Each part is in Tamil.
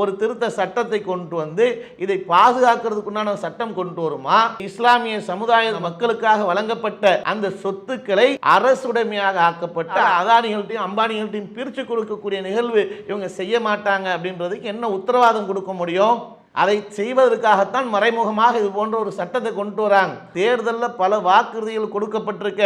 ஒரு திருத்த சட்டத்தை கொண்டு வந்து இதை பாதுகாக்கிறதுக்குண்டான சட்டம் கொண்டு வருமா? இஸ்லாமிய சமுதாய மக்களுக்காக வழங்கப்பட்ட அந்த சொத்துக்களை அரசுடைமையாக ஆக்கப்பட்ட அதானிகள்ட்டையும் அம்பானிகள்ட்டையும் பிரித்து கொடுக்கக்கூடிய நிகழ்வு இவங்க செய்ய மாட்டாங்க அப்படின்றதுக்கு என்ன உத்தரவாதம் கொடுக்க முடியும்? அதை செய்வதற்காகத்தான் மறைமுகமாக இது போன்ற ஒரு சட்டத்தை கொண்டு வராங்க. தேர்தலில் பல வாக்குறுதிகள் கொடுக்கப்பட்டிருக்க.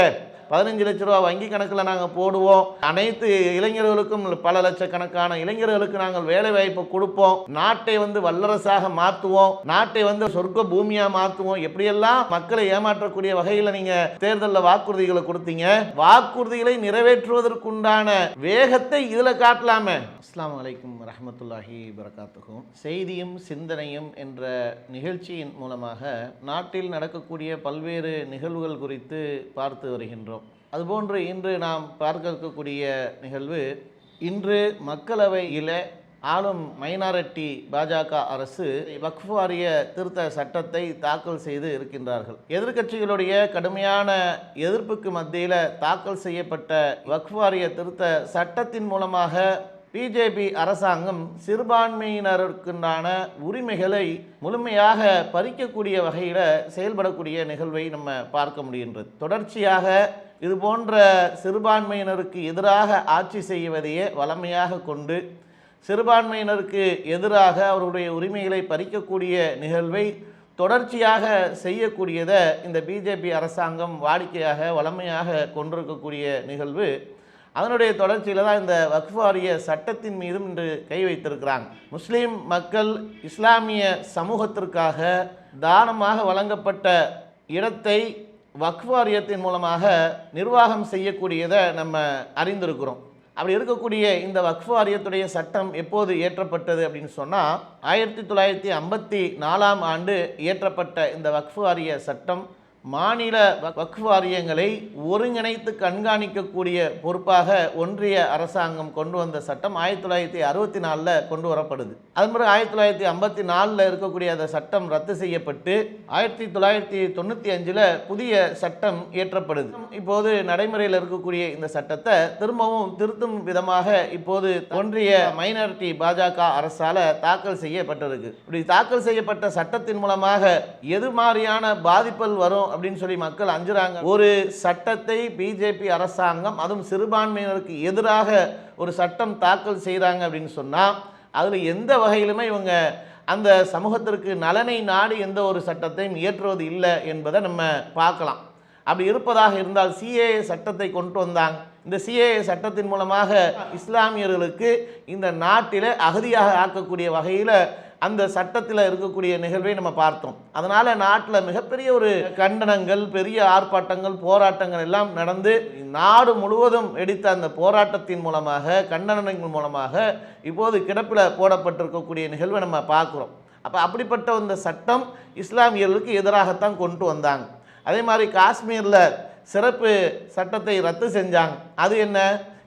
பதினஞ்சு லட்ச ரூபா வங்கி கணக்கில் நாங்கள் போடுவோம். அனைத்து இளைஞர்களுக்கும் பல லட்சக்கணக்கான இளைஞர்களுக்கு நாங்கள் வேலை வாய்ப்பு கொடுப்போம். நாட்டை வந்து வல்லரசாக மாற்றுவோம் நாட்டை வந்து சொர்க்க பூமியாக மாற்றுவோம் எப்படியெல்லாம் மக்களை ஏமாற்றக்கூடிய வகையில் நீங்கள் தேர்தலில் வாக்குறுதிகளை கொடுத்தீங்க வாக்குறுதிகளை நிறைவேற்றுவதற்குண்டான வேகத்தை இதில் காட்டலாமே. அஸ்லாம் வலைக்கும் ரஹமத்துல்லாஹி வரகாத்துக்கும் செய்தியும் சிந்தனையும் என்ற நிகழ்ச்சியின் மூலமாக நாட்டில் நடக்கக்கூடிய பல்வேறு நிகழ்வுகள் குறித்து பார்த்து வருகின்றோம். அதுபோன்று இன்று நாம் பார்க்க இருக்கக்கூடிய நிகழ்வு இன்று மக்களவையில் ஆளும் மைனாரிட்டி பாஜக அரசு வக்ஃப் வாரிய திருத்த சட்டத்தை தாக்கல் செய்து இருக்கின்றார்கள். எதிர்க்கட்சிகளுடைய கடுமையான எதிர்ப்புக்கு மத்தியில் தாக்கல் செய்யப்பட்ட வக்ஃப் வாரிய திருத்த சட்டத்தின் மூலமாக பிஜேபி அரசாங்கம் சிறுபான்மையினருக்குண்டான உரிமைகளை முழுமையாக பறிக்கக்கூடிய வகையில் செயல்படக்கூடிய நிகழ்வை நம்ம பார்க்க முடிகின்றது. தொடர்ச்சியாக இது போன்ற சிறுபான்மையினருக்கு எதிராக ஆட்சி செய்வதையே வளமையாக கொண்டு சிறுபான்மையினருக்கு எதிராக அவருடைய உரிமைகளை பறிக்கக்கூடிய நிகழ்வை தொடர்ச்சியாக செய்யக்கூடியதை இந்த பிஜேபி அரசாங்கம் வாடிக்கையாக வளமையாக கொண்டிருக்கக்கூடிய நிகழ்வு. அதனுடைய தொடர்ச்சியில் தான் இந்த வக்ஃபாரிய சட்டத்தின் மீதும் இன்று கை வைத்திருக்கிறாங்க. முஸ்லீம் மக்கள் இஸ்லாமிய சமூகத்திற்காக தானமாக வழங்கப்பட்ட இடத்தை வக்ஃப் மூலமாக நிர்வாகம் செய்யக்கூடியதை நம்ம அறிந்திருக்கிறோம். அப்படி இருக்கக்கூடிய இந்த வக்ஃபாரியத்துடைய சட்டம் எப்போது இயற்றப்பட்டது அப்படின்னு சொன்னால் ஆயிரத்தி தொள்ளாயிரத்தி ஐம்பத்தி நாலாம் ஆண்டு இயற்றப்பட்ட இந்த வக்ஃபாரிய சட்டம் மாநில வ- வக்ஃப் வாரியங்களை ஒருங்கிணைத்து கண்காணிக்கக்கூடிய பொறுப்பாக ஒன்றிய அரசாங்கம் கொண்டு வந்த சட்டம் ஆயிரத்தி தொள்ளாயிரத்தி அறுபத்தி நாலில் கொண்டு வரப்படுது. அது மாதிரி ஆயிரத்தி தொள்ளாயிரத்தி ஐம்பத்தி நாலில் இருக்கக்கூடிய அந்த சட்டம் ரத்து செய்யப்பட்டு ஆயிரத்தி தொள்ளாயிரத்தி தொண்ணூற்றி அஞ்சில் புதிய சட்டம் இயற்றப்படுது. இப்போது நடைமுறையில் இருக்கக்கூடிய இந்த சட்டத்தை திரும்பவும் திருத்தும் விதமாக இப்போது ஒன்றிய மைனாரிட்டி பாஜக அரசால் தாக்கல் செய்யப்பட்டிருக்கு. இப்படி தாக்கல் செய்யப்பட்ட சட்டத்தின் மூலமாக எது மாதிரியான பாதிப்புகள் வரும் அப்படின்னு சொல்லி மக்கள் அஞ்சுறாங்க. ஒரு சட்டத்தை பிஜேபி அரசாங்கம் அதுவும் சிறுபான்மையினருக்கு எதிராக ஒரு சட்டம் தாக்கல் செய்கிறாங்க அப்படின்னு சொன்னால் அதில் எந்த வகையிலுமே இவங்க அந்த சமூகத்திற்கு நலனை நாடி எந்த ஒரு சட்டத்தையும் இயற்றுவது இல்லை என்பதை நம்ம பார்க்கலாம். அப்படி இருப்பதாக இருந்தால் சிஏஏ சட்டத்தை கொண்டு வந்தாங்க. இந்த சிஏஏ சட்டத்தின் மூலமாக இஸ்லாமியர்களுக்கு இந்த நாட்டில் அகதியாக ஆக்கக்கூடிய வகையில் அந்த சட்டத்தில் இருக்கக்கூடிய நிகழ்வை நம்ம பார்த்தோம். அதனால் நாட்டில் மிகப்பெரிய ஒரு கண்டனங்கள் பெரிய ஆர்ப்பாட்டங்கள் போராட்டங்கள் எல்லாம் நடந்து நாடு முழுவதும் எடுத்த அந்த போராட்டத்தின் மூலமாக கண்டனங்கள் மூலமாக இப்போது கிடப்பில் போடப்பட்டிருக்கக்கூடிய நிகழ்வை நம்ம பார்க்குறோம். அப்போ அப்படிப்பட்ட அந்த சட்டம் இஸ்லாமியர்களுக்கு எதிராகத்தான் கொண்டு வந்தாங்க. அதே மாதிரி காஷ்மீரில் சிறப்பு சட்டத்தை ரத்து செஞ்சாங்க. அது என்ன?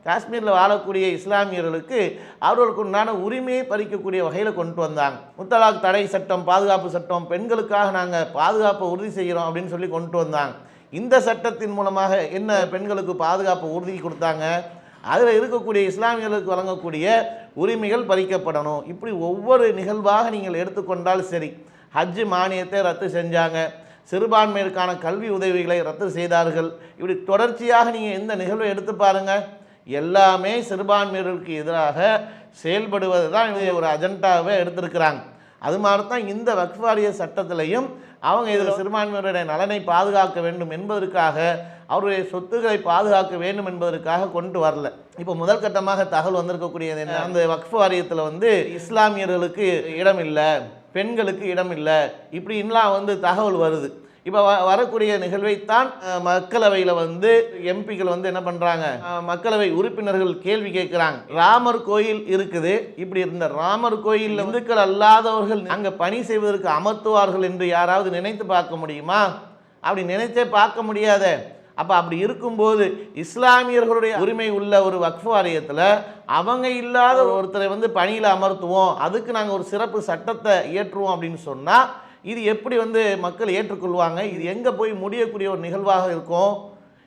காஷ்மீரில் வாழக்கூடிய இஸ்லாமியர்களுக்கு அவர்களுக்கு உண்டான உரிமையை பறிக்கக்கூடிய வகையில் கொண்டு வந்தாங்க. முத்தலாக் தடை சட்டம் பாதுகாப்பு சட்டம் பெண்களுக்காக நாங்கள் பாதுகாப்பை உறுதி செய்கிறோம் அப்படின்னு சொல்லி கொண்டு வந்தாங்க. இந்த சட்டத்தின் மூலமாக என்ன பெண்களுக்கு பாதுகாப்பு உறுதி கொடுத்தாங்க? அதில் இருக்கக்கூடிய இஸ்லாமியர்களுக்கு வழங்கக்கூடிய உரிமைகள் பறிக்கப்படணும். இப்படி ஒவ்வொரு நிகழ்வாக நீங்கள் எடுத்துக்கொண்டால் சரி. ஹஜ்ஜு மானியத்தை ரத்து செஞ்சாங்க. சிறுபான்மையிற்கான கல்வி உதவிகளை ரத்து செய்தார்கள். இப்படி தொடர்ச்சியாக நீங்கள் எந்த நிகழ்வை எடுத்து பாருங்கள் எல்லாமே சிறுபான்மையினருக்கு எதிராக செயல்படுவது தான் இவங்க ஒரு அஜெண்டாவை எடுத்திருக்கிறாங்க. அது மாதிரி தான் இந்த வக்ஃப் வாரிய சட்டத்திலையும் அவங்க இதில் சிறுபான்மையினருடைய நலனை பாதுகாக்க வேண்டும் என்பதற்காக அவருடைய சொத்துக்களை பாதுகாக்க வேண்டும் என்பதற்காக கொண்டு வரல. இப்போ முதல் கட்டமாக தகவல் வந்திருக்கக்கூடியது என்ன? அந்த வக்ஃப் வாரியத்தில் வந்து இஸ்லாமியர்களுக்கு இடம் இல்லை பெண்களுக்கு இடம் இல்லை இப்படின்லாம் வந்து தகவல் வருது. இப்போ வ வரக்கூடிய நிகழ்வைத்தான் மக்களவையில் வந்து எம்பிக்கள் வந்து என்ன பண்ணுறாங்க மக்களவை உறுப்பினர்கள் கேள்வி கேட்குறாங்க. ராமர் கோயில் இருக்குது. இப்படி இருந்த ராமர் கோயில் இந்துக்கள் அல்லாதவர்கள் அங்கே பணி செய்வதற்கு அமர்த்துவார்கள் என்று யாராவது நினைத்து பார்க்க முடியுமா? அப்படி நினைத்தே பார்க்க முடியாத. அப்போ அப்படி இருக்கும்போது இஸ்லாமியர்களுடைய உரிமை உள்ள ஒரு வக்ஃப் வாரியத்தில் அவங்க இல்லாத ஒருத்தரை வந்து பணியில் அமர்த்துவோம். அதுக்கு நாங்கள் ஒரு சிறப்பு சட்டத்தை இயற்றுவோம் அப்படின்னு சொன்னால் இது எப்படி வந்து மக்கள் ஏற்றுக்கொள்வாங்க? இது எங்கே போய் முடியக்கூடிய ஒரு நிகழ்வாக இருக்கும்?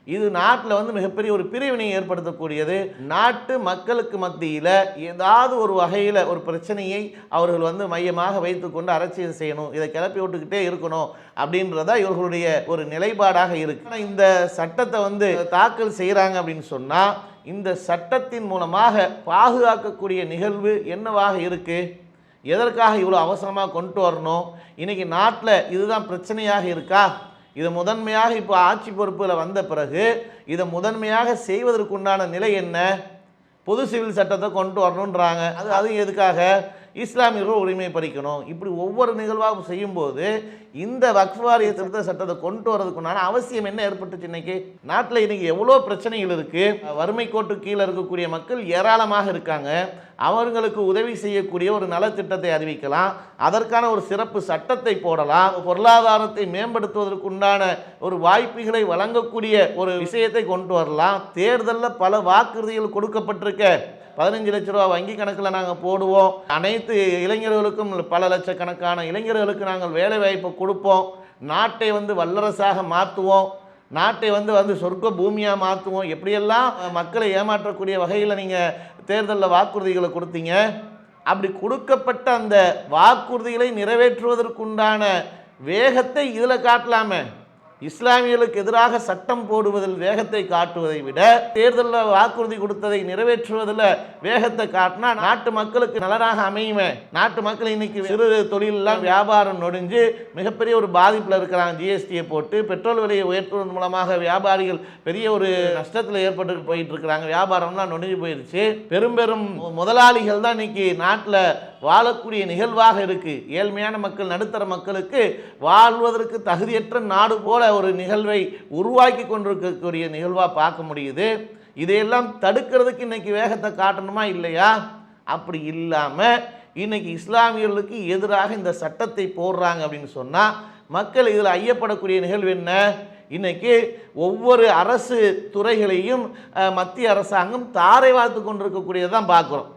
இது நாட்டில் வந்து மிகப்பெரிய ஒரு பிரிவினை ஏற்படுத்தக்கூடியது. நாட்டு மக்களுக்கு மத்தியில் ஏதாவது ஒரு வகையில் ஒரு பிரச்சனையை அவர்கள் வந்து மையமாக வைத்துக்கொண்டு அரசியல் செய்யணும் இதை கிளப்பி விட்டுக்கிட்டே இருக்கணும் அப்படின்றதா இவர்களுடைய ஒரு நிலைப்பாடாக இருக்கு. ஆனால் இந்த சட்டத்தை வந்து தாக்கல் செய்கிறாங்க அப்படின்னு சொன்னால் இந்த சட்டத்தின் மூலமாக பாதுகாக்கக்கூடிய நிகழ்வு என்னவாக இருக்குது எதற்காக இவ்வளோ அவசரமாக கொண்டு வரணும்? இன்றைக்கி நாட்டில் இதுதான் பிரச்சனையாக இருக்கா? இதை முதன்மையாக இப்போ ஆட்சி பொறுப்பில் வந்த பிறகு இதை முதன்மையாக செய்வதற்குண்டான நிலை என்ன? பொது சிவில் சட்டத்தை கொண்டு வரணுன்றாங்க அது அது எதுக்காக? இஸ்லாமியர்கள் உரிமை பறிக்கணும். இப்படி ஒவ்வொரு நிகழ்வாக செய்யும்போது இந்த வக்ஃபாரிய திருத்த சட்டத்தை கொண்டு வரதுக்குண்டான அவசியம் என்ன ஏற்பட்டுச்சு இன்னைக்கு? நாட்டில் இன்னைக்கு எவ்வளோ பிரச்சனைகள் இருக்குது வறுமை கோட்டு கீழே இருக்கக்கூடிய மக்கள் ஏராளமாக இருக்காங்க. அவர்களுக்கு உதவி செய்யக்கூடிய ஒரு நலத்திட்டத்தை அறிவிக்கலாம். அதற்கான ஒரு சிறப்பு சட்டத்தை போடலாம். பொருளாதாரத்தை மேம்படுத்துவதற்குண்டான ஒரு வாய்ப்புகளை வழங்கக்கூடிய ஒரு விஷயத்தை கொண்டு வரலாம். தேர்தலில் பல வாக்குறுதிகள் கொடுக்கப்பட்டிருக்க பதினஞ்சு லட்ச ரூபா வங்கி கணக்கில் நாங்கள் போடுவோம். அனைத்து இளைஞர்களுக்கும் பல லட்சக்கணக்கான இளைஞர்களுக்கு நாங்கள் வேலைவாய்ப்பு கொடுப்போம். நாட்டை வந்து வல்லரசாக மாற்றுவோம் நாட்டை வந்து வந்து சொர்க்க பூமியாக மாற்றுவோம் எப்படியெல்லாம் மக்களை ஏமாற்றக்கூடிய வகையில் நீங்கள் தேர்தலில் வாக்குறுதிகளை கொடுத்தீங்க அப்படி கொடுக்கப்பட்ட அந்த வாக்குறுதிகளை நிறைவேற்றுவதற்குண்டான வேகத்தை இதில் காட்டலாமே. இஸ்லாமியர்களுக்கு எதிராக சட்டம் போடுவதில் வேகத்தை காட்டுவதை விட தேர்தலில் வாக்குறுதி கொடுத்ததை நிறைவேற்றுவதில் வேகத்தை காட்டினா நாட்டு மக்களுக்கு நலனாக அமையுமே. நாட்டு மக்கள் இன்னைக்கு சிறு தொழிலெல்லாம் வியாபாரம் நொடிஞ்சு மிகப்பெரிய ஒரு பாதிப்பில் இருக்கிறாங்க. ஜிஎஸ்டியை போட்டு பெட்ரோல் விலையை உயர்த்துவதன் மூலமாக வியாபாரிகள் பெரிய ஒரு நஷ்டத்தில் ஏற்பட்டு போயிட்டு இருக்கிறாங்க. வியாபாரம்லாம் நொடிஞ்சு போயிடுச்சு பெரும் பெரும் முதலாளிகள் தான் இன்னைக்கு நாட்டில் வாழக்கூடிய நிகழ்வாக இருக்குது ஏழ்மையான மக்கள் நடுத்தர மக்களுக்கு வாழ்வதற்கு தகுதியற்ற நாடு போல ஒரு நிகழ்வை உருவாக்கி கொண்டிருக்கக்கூடிய நிகழ்வாக பார்க்க முடியுது. இதையெல்லாம் தடுக்கிறதுக்கு இன்னைக்கு வேகத்தை காட்டணுமா இல்லையா? அப்படி இல்லாமல் இன்னைக்கு இஸ்லாமியர்களுக்கு எதிராக இந்த சட்டத்தை போடுறாங்க அப்படின்னு சொன்னால் மக்கள் இதில் ஐயப்படக்கூடிய நிகழ்வு என்ன? இன்னைக்கு ஒவ்வொரு அரசு துறைகளையும் மத்திய அரசாங்கம் தாரை வார்த்து கொண்டிருக்கக்கூடியதான் பார்க்குறோம்.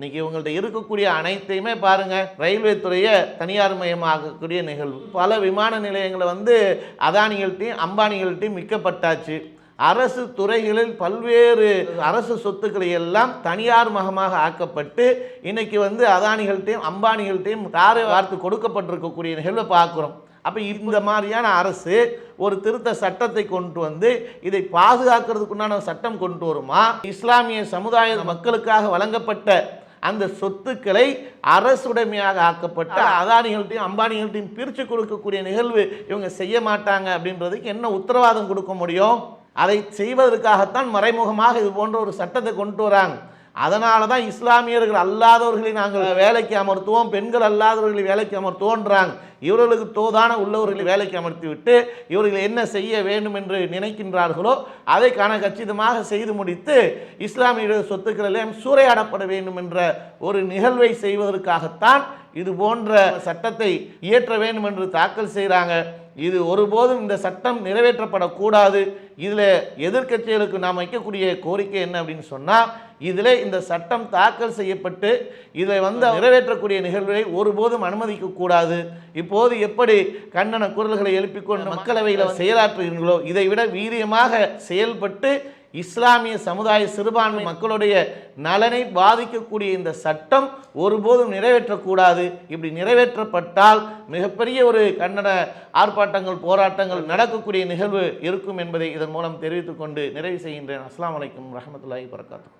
இன்னைக்கு இவங்கள்ட்ட இருக்கக்கூடிய அனைத்தையுமே பாருங்க. ரயில்வே துறையை தனியார் மயமாக்கக்கூடிய நிகழ்வு. பல விமான நிலையங்களை வந்து அதானிகள்ட்டையும் அம்பானிகள்ட்டையும் மிக்கப்பட்டாச்சு அரசு துறைகளில் பல்வேறு அரசு சொத்துக்களை எல்லாம் தனியார் மகமாக ஆக்கப்பட்டு இன்னைக்கு வந்து அதானிகள்ட்டையும் அம்பானிகள்ட்டையும் தாரை வார்த்து கொடுக்கப்பட்டிருக்கக்கூடிய நிகழ்வை பார்க்குறோம். அப்போ இந்த மாதிரியான அரசு ஒரு திருத்த சட்டத்தை கொண்டு வந்து இதை பாதுகாக்கிறதுக்குண்டான சட்டம் கொண்டு வருமா? இஸ்லாமிய சமுதாய மக்களுக்காக வழங்கப்பட்ட அந்த சொத்துக்களை அரசுடைமையாக ஆக்கப்பட்ட அதானிகள்ட்டையும் அம்பானிகள்ட்டையும் பிரித்து கொடுக்கக்கூடிய நிகழ்வு இவங்க செய்ய மாட்டாங்க அப்படின்றதுக்கு என்ன உத்தரவாதம் கொடுக்க முடியும்? அதை செய்வதற்காகத்தான் மறைமுகமாக இது போன்ற ஒரு சட்டத்தை கொண்டு வராங்க. அதனால தான் இஸ்லாமியர்கள் அல்லாதவர்களை நாங்கள் வேலைக்கு அமர்த்துவோம் பெண்கள் அல்லாதவர்களை வேலைக்கு அமர்த்துவோன்றாங்க. இவர்களுக்கு தோதான உள்ளவர்களை வேலைக்கு அமர்த்தி விட்டு இவர்கள் என்ன செய்ய வேண்டும் என்று நினைக்கின்றார்களோ அதை கன கச்சிதமாக செய்து முடித்து இஸ்லாமிய சொத்துக்கள் எல்லாம் சூறையாடப்பட வேண்டும் என்ற ஒரு நிகழ்வை செய்வதற்காகத்தான் இது போன்ற சட்டத்தை இயற்ற வேண்டும் என்று தாக்கல் செய்கிறாங்க இது ஒருபோதும் இந்த சட்டம் நிறைவேற்றப்படக்கூடாது. இதில் எதிர்க்கட்சிகளுக்கு நாம் வைக்கக்கூடிய கோரிக்கை என்ன அப்படின்னு சொன்னால் இதில் இந்த சட்டம் தாக்கல் செய்யப்பட்டு இதை வந்து நிறைவேற்றக்கூடிய நிகழ்வை ஒருபோதும் அனுமதிக்கக்கூடாது. இப்போது எப்படி கண்டன குரல்களை எழுப்பிக்கொண்டு மக்களவையில் செயலாற்றுகிறீர்களோ இதை விட வீரியமாக செயல்பட்டு இஸ்லாமிய சமுதாய சிறுபான்மை மக்களுடைய நலனை பாதிக்கக்கூடிய இந்த சட்டம் ஒருபோதும் நிறைவேற்றக்கூடாது. இப்படி நிறைவேற்றப்பட்டால் மிகப்பெரிய ஒரு கண்டன ஆர்ப்பாட்டங்கள் போராட்டங்கள் நடக்கக்கூடிய நிகழ்வு இருக்கும் என்பதை இதன் மூலம் தெரிவித்துக் கொண்டு நிறைவு செய்கின்றேன். அஸ்ஸலாமு அலைக்கும் ரஹமத்துல்லாஹி வரகாத்து